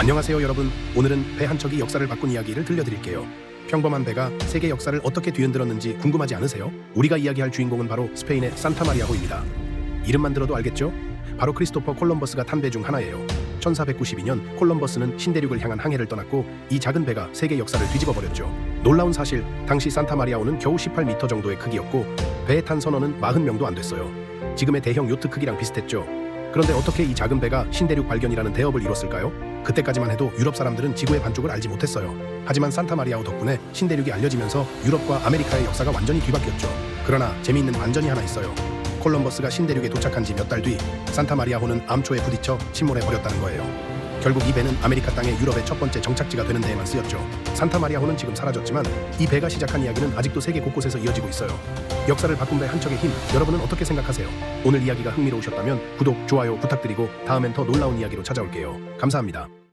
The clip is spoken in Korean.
안녕하세요 여러분. 오늘은 배 한 척이 역사를 바꾼 이야기를 들려드릴게요. 평범한 배가 세계 역사를 어떻게 뒤흔들었는지 궁금하지 않으세요? 우리가 이야기할 주인공은 바로 스페인의 산타마리아호입니다. 이름만 들어도 알겠죠? 바로 크리스토퍼 콜럼버스가 탄 배 중 하나예요. 1492년 콜럼버스는 신대륙을 향한 항해를 떠났고 이 작은 배가 세계 역사를 뒤집어 버렸죠. 놀라운 사실 당시 산타마리아호는 겨우 18m 정도의 크기였고 배에 탄 선원은 40명도 안 됐어요. 지금의 대형 요트 크기랑 비슷했죠. 그런데 어떻게 이 작은 배가 신대륙 발견이라는 대업을 이뤘을까요? 그때까지만 해도 유럽 사람들은 지구의 반쪽을 알지 못했어요. 하지만 산타마리아호 덕분에 신대륙이 알려지면서 유럽과 아메리카의 역사가 완전히 뒤바뀌었죠. 그러나 재미있는 반전이 하나 있어요. 콜럼버스가 신대륙에 도착한 지 몇 달 뒤 산타마리아호는 암초에 부딪혀 침몰해 버렸다는 거예요. 결국 이 배는 아메리카 땅의 유럽의 첫 번째 정착지가 되는 데에만 쓰였죠. 산타마리아호는 지금 사라졌지만 이 배가 시작한 이야기는 아직도 세계 곳곳에서 이어지고 있어요. 역사를 바꾼 배한 척의 힘, 여러분은 어떻게 생각하세요? 오늘 이야기가 흥미로우셨다면 구독, 좋아요 부탁드리고 다음엔 더 놀라운 이야기로 찾아올게요. 감사합니다.